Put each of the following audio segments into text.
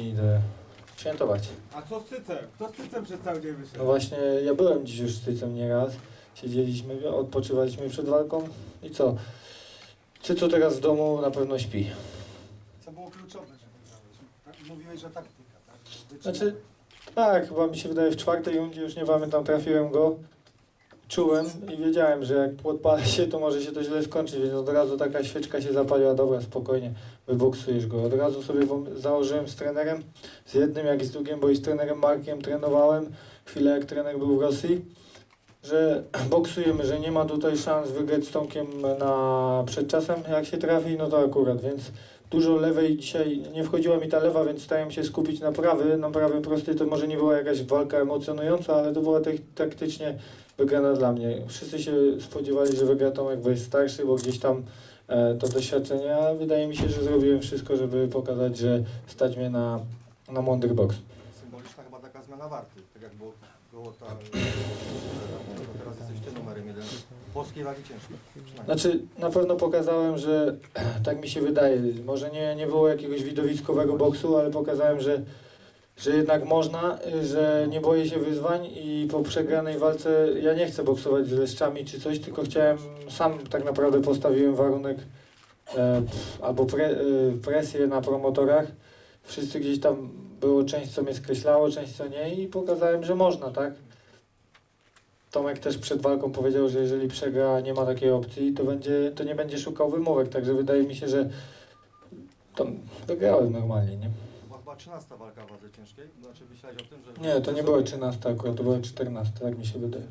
idę świętować. A co z cycem? Kto z cycem przez cały dzień wyszedł? No właśnie, ja byłem dziś już z Cycem nieraz. Siedzieliśmy, odpoczywaliśmy przed walką i co? Cycu teraz w domu na pewno śpi. Co było kluczowe, że wygrałeś? Tak, mówiłeś, że taktyka, tak? Znaczy, tak, chyba mi się wydaje w czwartej rundzie, już nie pamiętam, trafiłem go, czułem i wiedziałem, że jak podpalę się, to może się to źle skończyć, więc od razu taka świeczka się zapaliła, dobra, spokojnie, wyboksujesz go. Od razu sobie założyłem z trenerem, z jednym jak i z drugim, bo i z trenerem Markiem trenowałem, chwilę jak trener był w Rosji, że boksujemy, że nie ma tutaj szans wygrać z Tomkiem na przed czasem, jak się trafi, no to akurat, więc dużo lewej dzisiaj nie wchodziła mi ta lewa, więc starałem się skupić na prawy. Na prawym prosty to może nie była jakaś walka emocjonująca, ale to była tak, taktycznie wygrana dla mnie. Wszyscy się spodziewali, że wygra Tomek, bo jest starszy, bo gdzieś tam e, to doświadczenie, a wydaje mi się, że zrobiłem wszystko, żeby pokazać, że stać mnie na, na mądry boks. Symboliczna chyba taka zmiana warty, tak jak było, było to teraz jesteś ty numerem jeden. Polskiej wagi ciężkiej. Znaczy, na pewno pokazałem, że tak mi się wydaje. Może nie, nie było jakiegoś widowiskowego boksu, ale pokazałem, że, że jednak można, y, że nie boję się wyzwań i po przegranej walce ja nie chcę boksować z leszczami czy coś, tylko chciałem, sam tak naprawdę postawiłem warunek e, albo pre, e, presję na promotorach. Wszyscy gdzieś tam było część, co mnie skreślało, część, co nie i pokazałem, że można, tak? Tomek też przed walką powiedział, że jeżeli przegra, nie ma takiej opcji, to, będzie, to nie będzie szukał wymówek, także wydaje mi się, że to wygrałem normalnie, nie? Była chyba 13 walka w wadze ciężkiej, znaczy myślałeś o tym, że... Nie, to nie była 13 akurat, to była 14, tak mi się wydaje.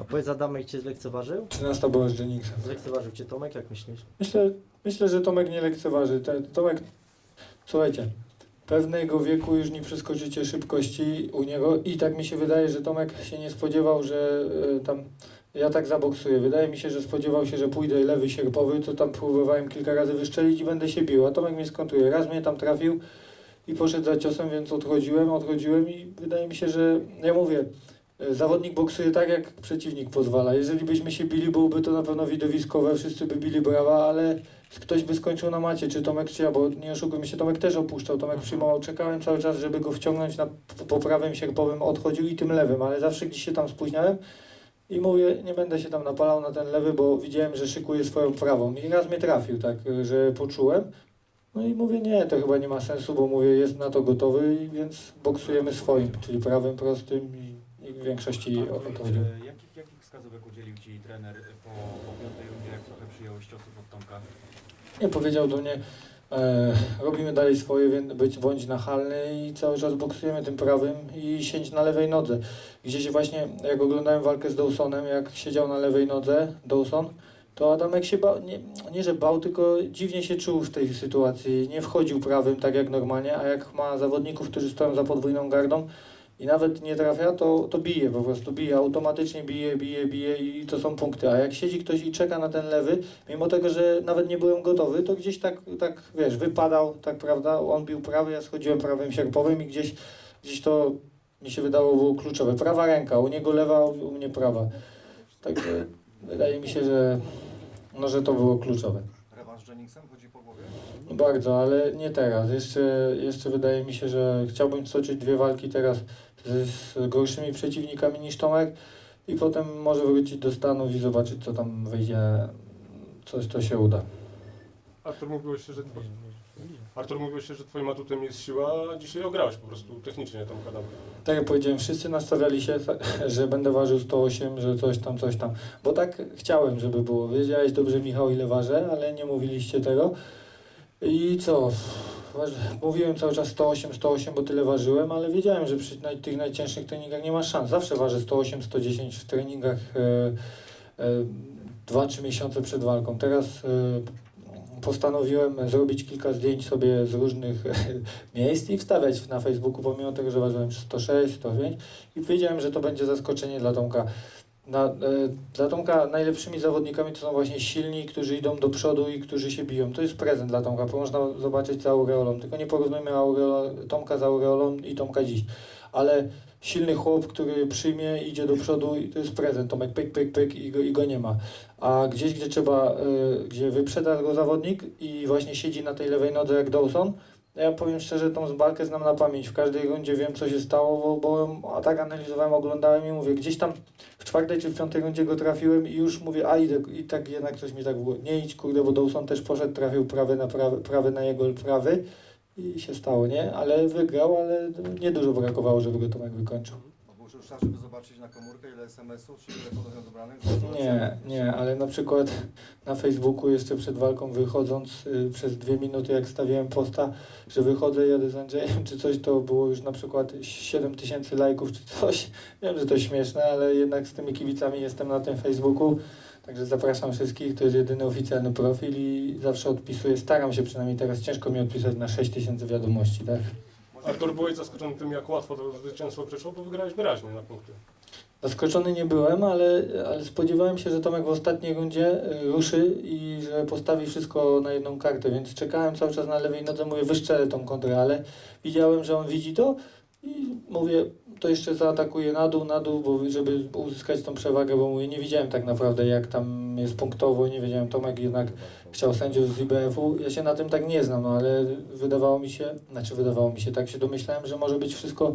A powiedz Adamek cię zlekceważył? 13 była z Jennings. Zlekceważył cię Tomek, jak myślisz? Myślę, myślę, że Tomek nie lekceważy. Te, Tomek, słuchajcie, pewnego wieku już nie przeskoczycie szybkości u niego i tak mi się wydaje, że Tomek się nie spodziewał, że e, tam ja tak zaboksuję. Wydaje mi się, że spodziewał się, że pójdę lewy sierpowy, to tam próbowałem kilka razy wyszczelić i będę się bił, a Tomek mnie skontruje. Raz mnie tam trafił i poszedł za ciosem, więc odchodziłem, odchodziłem i wydaje mi się, że ja mówię, e, zawodnik boksuje tak, jak przeciwnik pozwala. Jeżeli byśmy się bili, byłoby to na pewno widowiskowe, wszyscy by bili brawa, ale ktoś by skończył na macie, czy Tomek, czy ja, bo nie oszukujmy się, Tomek też opuszczał, Tomek przyjmował, czekałem cały czas, żeby go wciągnąć na p- po prawym sierpowym, odchodził i tym lewym, ale zawsze gdzieś się tam spóźniałem i mówię, nie będę się tam napalał na ten lewy, bo widziałem, że szykuje swoją prawą. I raz mnie trafił, tak, że poczułem, no i mówię, nie, to chyba nie ma sensu, bo mówię, jest na to gotowy, więc boksujemy swoim, czyli prawym, prostym i, i w większości o to chodziło. E, Jakich, jakich wskazówek udzielił Ci trener po, po piątej rundzie, jak trochę przyjąłeś ciosów od Tomka? Nie powiedział do mnie, e, robimy dalej swoje, więc być bądź nachalny i cały czas boksujemy tym prawym i siedź na lewej nodze. Gdzieś właśnie, jak oglądałem walkę z Dawsonem, jak siedział na lewej nodze Dawson, to Adamek się bał, nie, nie że bał, tylko dziwnie się czuł w tej sytuacji. Nie wchodził prawym tak jak normalnie, a jak ma zawodników, którzy stoją za podwójną gardą i nawet nie trafia, to, to bije, po prostu bije, automatycznie bije, bije, bije i to są punkty. A jak siedzi ktoś i czeka na ten lewy, mimo tego, że nawet nie byłem gotowy, to gdzieś tak, tak wiesz, wypadał, tak prawda, on bił prawy, ja schodziłem prawym sierpowym i gdzieś, gdzieś to mi się wydało było kluczowe. Prawa ręka, u niego lewa, u mnie prawa. Także wydaje mi się, że, no, że to było kluczowe. Rewanż z Jenningsem chodzi po głowie? Bardzo, ale nie teraz. Jeszcze, jeszcze wydaje mi się, że chciałbym stoczyć dwie walki teraz z, z gorszymi przeciwnikami niż Tomek i potem może wrócić do Stanów i zobaczyć, co tam wyjdzie, coś to się uda. Artur mówiłeś się, że. Artur mówiłeś że twoim atutem jest siła, a dzisiaj ograłeś po prostu technicznie tą kadam. Tak jak powiedziałem, wszyscy nastawiali się, że będę ważył 108, że coś tam, coś tam. Bo tak chciałem, żeby było. Wiedziałeś dobrze, Michał, ile ważę, ale nie mówiliście tego. I co? Mówiłem cały czas 108, 108, bo tyle ważyłem, ale wiedziałem, że przy tych najcięższych treningach nie ma szans. Zawsze ważę 108, 110 w treningach e, e, 2-3 miesiące przed walką. Teraz e, postanowiłem zrobić kilka zdjęć sobie z różnych miejsc i wstawiać na Facebooku, pomimo tego, że ważyłem 106, 105 i wiedziałem, że to będzie zaskoczenie dla Tomka. Na, e, dla Tomka najlepszymi zawodnikami to są właśnie silni, którzy idą do przodu i którzy się biją. To jest prezent dla Tomka, bo można zobaczyć za aureolą. Tylko nie porównujmy aureola, Tomka z aureolą i Tomka dziś. Ale silny chłop, który przyjmie, idzie do przodu i to jest prezent. Tomek pyk, pyk, pyk i go, i go nie ma. A gdzieś, gdzie trzeba, e, gdzie wyprzeda go zawodnik i właśnie siedzi na tej lewej nodze jak Dawson, ja powiem szczerze, tą walkę znam na pamięć. W każdej rundzie wiem, co się stało, bo, bo a tak analizowałem, oglądałem i mówię, gdzieś tam w czwartej czy w piątej rundzie go trafiłem i już mówię, a idę, i tak jednak coś mi tak było, nie idź, kurde, bo Dawson też poszedł, trafił prawy na prawy, prawy na jego prawy i się stało, nie? Ale wygrał, ale niedużo brakowało, żeby go Tomek wykończył. Bo już czas, żeby zobaczyć na komórkę ile SMS-ów, czy ile telefonów dobranych. Nie, nie, ale na przykład na Facebooku jeszcze przed walką wychodząc y, przez dwie minuty, jak stawiałem posta, że wychodzę, jadę z Andrzejem czy coś, to było już na przykład 7 tysięcy lajków czy coś. Wiem, że to śmieszne, ale jednak z tymi kibicami jestem na tym Facebooku. Także zapraszam wszystkich, to jest jedyny oficjalny profil i zawsze odpisuję, staram się przynajmniej teraz, ciężko mi odpisać na 6 tysięcy wiadomości, tak? Artur, byłeś zaskoczony tym, jak łatwo to zwycięstwo przeszło, bo wygrałeś wyraźnie na punkty. Zaskoczony nie byłem, ale, ale spodziewałem się, że Tomek w ostatniej rundzie y, ruszy i że postawi wszystko na jedną kartę, więc czekałem cały czas na lewej nodze, mówię, wyszczelę tą kontrę, ale widziałem, że on widzi to i mówię, to jeszcze zaatakuję na dół, na dół, bo żeby uzyskać tą przewagę, bo mówię, nie widziałem tak naprawdę jak tam jest punktowo, nie wiedziałem, Tomek jednak chciał sędziów z IBF-u, ja się na tym tak nie znam, no ale wydawało mi się, znaczy wydawało mi się, tak się domyślałem, że może być wszystko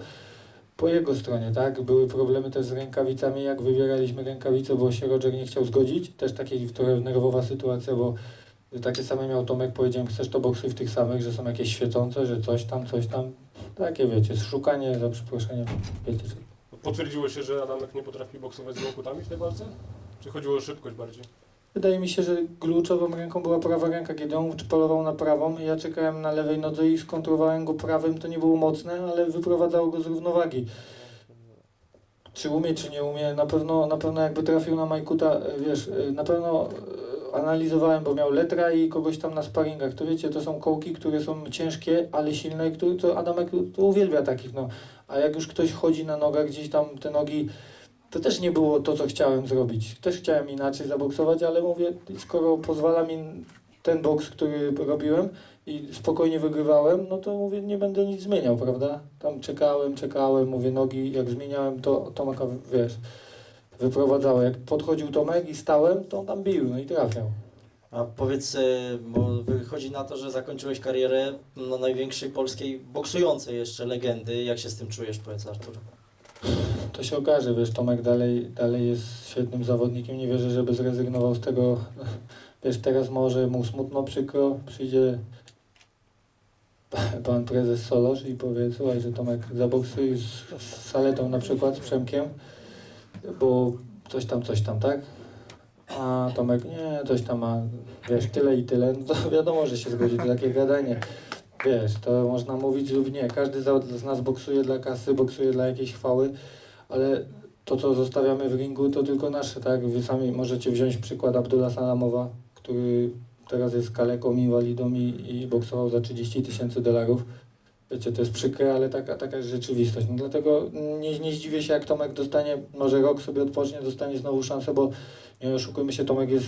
po jego stronie, tak? Były problemy też z rękawicami, jak wybieraliśmy rękawice, bo się Roger nie chciał zgodzić. Też takie trochę nerwowa sytuacja, bo takie same miał Tomek, powiedziałem, chcesz to boksuj w tych samych, że są jakieś świecące, że coś tam, coś tam. Takie wiecie, szukanie, za przeproszeniem, wiecie. że- Potwierdziło się, że Adamek nie potrafi boksować z łokutami w tej walce? Czy chodziło o szybkość bardziej? Wydaje mi się, że kluczową ręką była prawa ręka, kiedy on polował na prawą. Ja czekałem na lewej nodze i skontrolowałem go prawym. To nie było mocne, ale wyprowadzało go z równowagi. Czy umie, czy nie umie, na pewno, na pewno jakby trafił na Majkuta, e, wiesz, e, na pewno e, analizowałem, bo miał letra i kogoś tam na sparingach. To wiecie, to są kołki, które są ciężkie, ale silne, które to Adamek to uwielbia takich, no. A jak już ktoś chodzi na nogach, gdzieś tam te nogi to też nie było to, co chciałem zrobić. Też chciałem inaczej zaboksować, ale mówię, skoro pozwala mi ten boks, który robiłem i spokojnie wygrywałem, no to mówię, nie będę nic zmieniał, prawda? Tam czekałem, czekałem, mówię, nogi, jak zmieniałem, to Tomaka, wiesz, wyprowadzało. Jak podchodził Tomek i stałem, to on tam bił, no i trafiał. A powiedz, e, bo wychodzi na to, że zakończyłeś karierę no, największej polskiej boksującej jeszcze legendy. Jak się z tym czujesz, powiedz Artur? To się okaże, wiesz, Tomek dalej, dalej jest świetnym zawodnikiem, nie wierzę, żeby zrezygnował z tego, wiesz, teraz może mu smutno, przykro, przyjdzie pan prezes Solosz i powie, słuchaj, że Tomek zaboksuj z, z Saletą na przykład, z Przemkiem, bo coś tam, coś tam, tak? A Tomek, nie, coś tam ma, wiesz, tyle i tyle, no to wiadomo, że się zgodzi, to takie gadanie. Wiesz, to można mówić lub nie. Każdy z nas boksuje dla kasy, boksuje dla jakiejś chwały, ale to, co zostawiamy w ringu, to tylko nasze, tak? Wy sami możecie wziąć przykład Abdullah Salamowa, który teraz jest kaleką, inwalidą i, i boksował za 30 tysięcy dolarów. Wiecie, to jest przykre, ale taka, taka jest rzeczywistość. No dlatego nie, nie zdziwię się, jak Tomek dostanie, może rok sobie odpocznie, dostanie znowu szansę, bo nie oszukujmy się, Tomek jest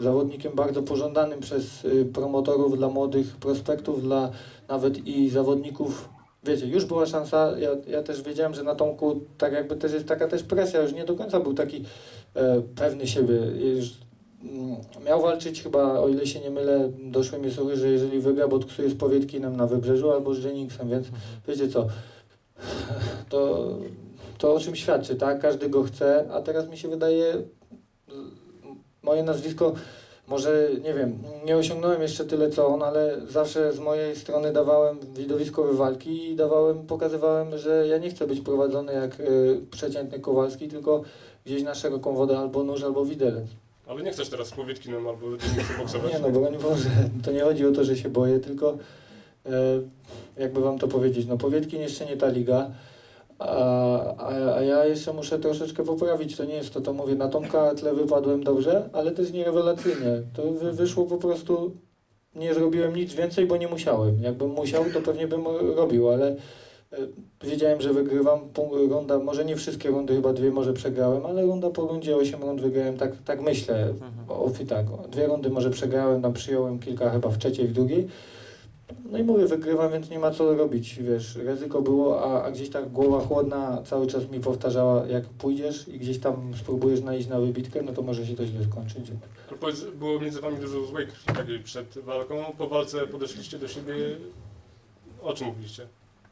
zawodnikiem bardzo pożądanym przez y, promotorów dla młodych prospektów, dla nawet i zawodników. Wiecie, już była szansa, ja, ja też wiedziałem, że na Tomku tak jakby też jest taka też presja, już nie do końca był taki e, pewny siebie. Już, miał walczyć chyba, o ile się nie mylę, doszły mi słuchy, że jeżeli wygra, boksuje z Powietkinem na Wybrzeżu albo z Jennings,em, więc wiecie co, to, to o czym świadczy, tak? Każdy go chce, a teraz mi się wydaje, moje nazwisko, może nie wiem, nie osiągnąłem jeszcze tyle co on, ale zawsze z mojej strony dawałem widowiskowe walki i dawałem, pokazywałem, że ja nie chcę być prowadzony jak y, przeciętny Kowalski, tylko gdzieś na szeroką wodę albo nóż, albo widelec. Ale nie chcesz teraz z Powietkinem albo dziennicy boksować? Nie no, broń Boże, to nie chodzi o to, że się boję, tylko e, jakby wam to powiedzieć, no Powietkin jeszcze nie ta liga, a, a, a ja jeszcze muszę troszeczkę poprawić, to nie jest to, to mówię, na Tomka tle wypadłem dobrze, ale też nie rewelacyjnie, to wy, wyszło po prostu, nie zrobiłem nic więcej, bo nie musiałem, jakbym musiał, to pewnie bym robił, ale wiedziałem, że wygrywam, pół runda, może nie wszystkie rundy, chyba dwie może przegrałem, ale runda po rundzie 8 rund wygrałem, tak, tak myślę, o, tak, o, dwie rundy może przegrałem, tam przyjąłem kilka chyba w trzeciej, w drugiej. No i mówię, wygrywam, więc nie ma co robić, wiesz, ryzyko było, a, a gdzieś tak głowa chłodna cały czas mi powtarzała, jak pójdziesz i gdzieś tam spróbujesz najść na wybitkę, no to może się to źle skończyć. To powiedz, było między wami dużo złej krwi takiej przed walką. Po walce podeszliście do siebie O czym mówiliście?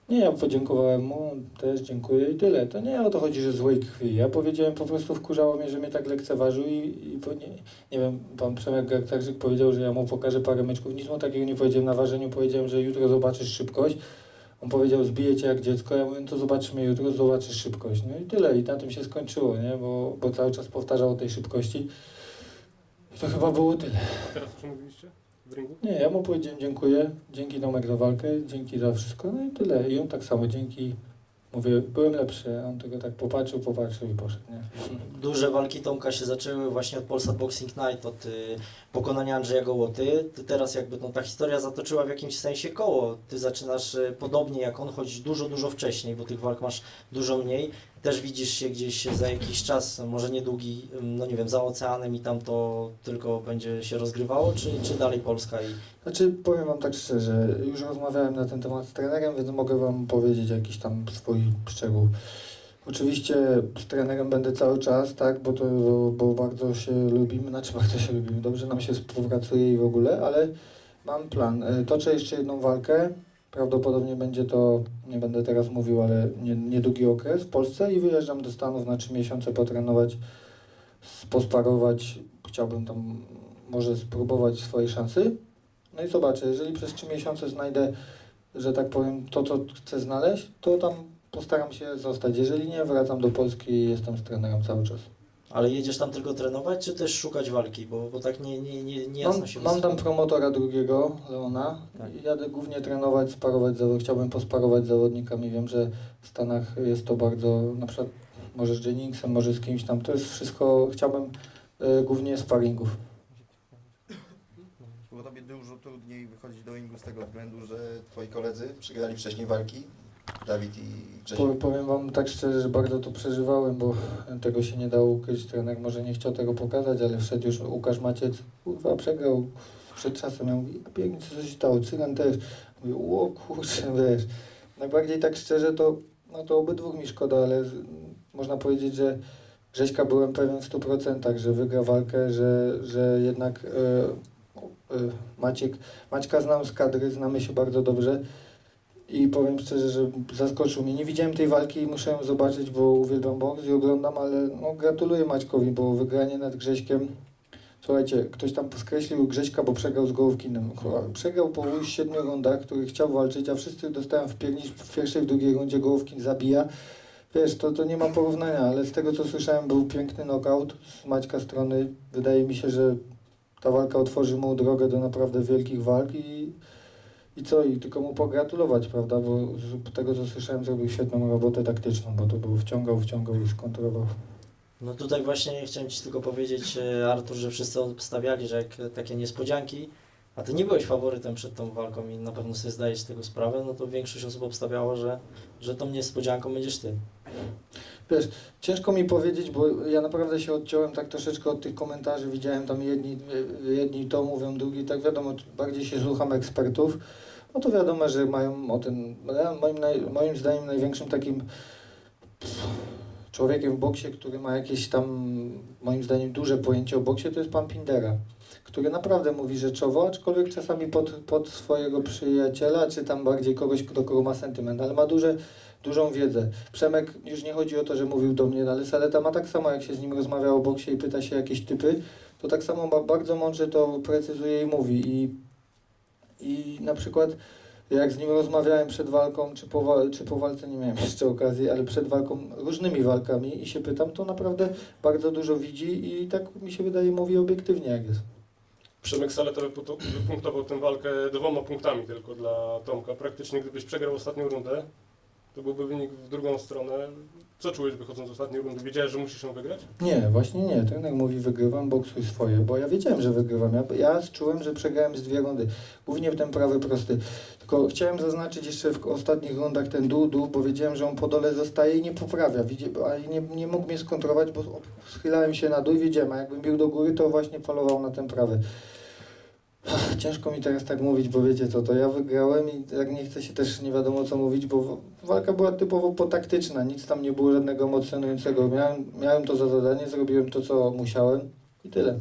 Nie, ja podziękowałem mu, też dziękuję i tyle. To nie o to chodzi, że złej krwi. Ja powiedziałem, po prostu wkurzało mnie, że mnie tak lekceważył i, i po, nie, nie wiem, pan Przemek Gartarczyk powiedział, że ja mu pokażę parę meczków. Nic mu takiego nie powiedziałem na ważeniu, powiedziałem, że jutro zobaczysz szybkość. On powiedział, zbiję cię jak dziecko, ja mówię, no to zobaczymy jutro, zobaczysz szybkość. No i tyle, i na tym się skończyło, nie? Bo, bo cały czas powtarzał o tej szybkości. To chyba było tyle. A teraz o czym mówiliście? W ringu? Nie, ja mu powiedziałem dziękuję, dzięki Tomek za walkę, dzięki za wszystko, no i tyle. I on tak samo, dzięki, mówię, byłem lepszy, a on tylko tak popatrzył, popatrzył i poszedł, nie? Duże walki Tomka się zaczęły właśnie od Polsat Boxing Night, od y, pokonania Andrzeja Gołoty. Ty teraz jakby no, ta historia zatoczyła w jakimś sensie koło. Ty zaczynasz y, podobnie jak on, chodzić dużo, dużo wcześniej, bo tych walk masz dużo mniej. Też widzisz się gdzieś za jakiś czas, może niedługi, ym, no nie wiem, za oceanem i tam to tylko będzie się rozgrywało, czy, czy dalej Polska i Znaczy, powiem wam tak szczerze, już rozmawiałem na ten temat z trenerem, więc mogę wam powiedzieć jakiś tam swój szczegół. Oczywiście z trenerem będę cały czas, tak, bo to, bo bardzo się lubimy, znaczy bardzo się lubimy, dobrze nam się współpracuje i w ogóle, ale mam plan. E, Toczę jeszcze jedną walkę, prawdopodobnie będzie to, nie będę teraz mówił, ale nie- niedługi okres w Polsce i wyjeżdżam do Stanów na trzy miesiące potrenować, posparować, chciałbym tam może spróbować swojej szansy. No i zobaczę, jeżeli przez trzy miesiące znajdę, że tak powiem, to co chcę znaleźć, to tam postaram się zostać. Jeżeli nie, wracam do Polski i jestem z trenerem cały czas. Ale jedziesz tam tylko trenować, czy też szukać walki? Bo, bo tak nie, nie, nie, nie jasno Mam, się mam tam promotora drugiego, Leona, Tak. jadę głównie trenować, sparować, zawod- chciałbym posparować z zawodnikami. Wiem, że w Stanach jest to bardzo, na przykład może z Jenningsem, może z kimś tam, to jest wszystko, chciałbym e, głównie sparingów. Było tobie dużo trudniej wychodzić do ringu z tego względu, że twoi koledzy przegrali wcześniej walki, Dawid i Grzesiek. Po, powiem Wam tak szczerze, że bardzo to przeżywałem, bo tego się nie dało ukryć. Trener może nie chciał tego pokazać, ale wszedł już Łukasz Maciec, kurwa, przegrał przed czasem. Ja mówię, ja co się stało, Cygan też. Mówię, o kurczę, wiesz. Najbardziej tak szczerze to, no to obydwóch mi szkoda, ale można powiedzieć, że Grześka byłem pewien w 100%, że wygra walkę, że, że jednak e, Maciek, Maćka znam z kadry, znamy się bardzo dobrze. I powiem szczerze, że zaskoczył mnie. Nie widziałem tej walki i muszę ją zobaczyć, bo uwielbiam boks i oglądam, ale no, gratuluję Maćkowi, bo wygranie nad Grześkiem. Słuchajcie, ktoś tam skreślił Grześka, bo przegrał z Gołówkinem. Kurwa, Przegrał po siedmiu rundach, który chciał walczyć, a wszyscy dostają w piernicz w pierwszej, w drugiej rundzie Gołówkin zabija. Wiesz, to, to nie ma porównania, ale z tego co słyszałem był piękny knockout z Maćka strony. Wydaje mi się, że ta walka otworzy mu drogę do naprawdę wielkich walk i i co, i tylko mu pogratulować, prawda, bo z tego co słyszałem zrobił świetną robotę taktyczną, bo to był wciągał, wciągał i skontrolował. No tutaj właśnie chciałem Ci tylko powiedzieć, e, Artur, że wszyscy obstawiali, że jak takie niespodzianki, a Ty nie byłeś faworytem przed tą walką i na pewno sobie zdajesz z tego sprawę, no to większość osób obstawiała, że, że tą niespodzianką będziesz Ty. Ciężko mi powiedzieć, bo ja naprawdę się odciąłem tak troszeczkę od tych komentarzy, widziałem tam jedni, jedni to mówią, drugi tak wiadomo, bardziej się słucham ekspertów, no to wiadomo, że mają o tym, moim, moim zdaniem największym takim człowiekiem w boksie, który ma jakieś tam, moim zdaniem, duże pojęcie o boksie, to jest pan Pindera, który naprawdę mówi rzeczowo, aczkolwiek czasami pod, pod swojego przyjaciela, czy tam bardziej kogoś, do kogo ma sentyment, ale ma duże, dużą wiedzę. Przemek, już nie chodzi o to, że mówił do mnie, ale Saleta ma tak samo, jak się z nim rozmawia o boksie i pyta się jakieś typy, to tak samo bardzo mądrze to precyzuje i mówi. I, I na przykład jak z nim rozmawiałem przed walką, czy po, czy po walce, nie miałem jeszcze okazji, ale przed walką, różnymi walkami i się pytam, to naprawdę bardzo dużo widzi i tak mi się wydaje, mówi obiektywnie jak jest. Przemek Saleta wypunktował tę walkę dwoma punktami tylko dla Tomka. Praktycznie gdybyś przegrał ostatnią rundę, to byłby wynik w drugą stronę. Co czułeś wychodząc z ostatniej rundy? Wiedziałeś, że musisz ją wygrać? Nie, właśnie nie. Trener mówi wygrywam, boksuj swoje, bo ja wiedziałem, że wygrywam. Ja, ja czułem, że przegrałem z dwie rundy. Głównie w ten prawy prosty. Tylko chciałem zaznaczyć jeszcze w ostatnich rundach ten dół, dół, bo wiedziałem, że on po dole zostaje i nie poprawia. Widzie, a nie, nie mógł mnie skontrować, bo schylałem się na dół i wiedziałem, a jakbym bił do góry, to właśnie falował na ten prawy. Ciężko mi teraz tak mówić, bo wiecie co, to ja wygrałem i tak nie chcę się też nie wiadomo co mówić, bo walka była typowo potaktyczna, nic tam nie było żadnego emocjonującego. Miałem, miałem to za zadanie, zrobiłem to co musiałem i tyle.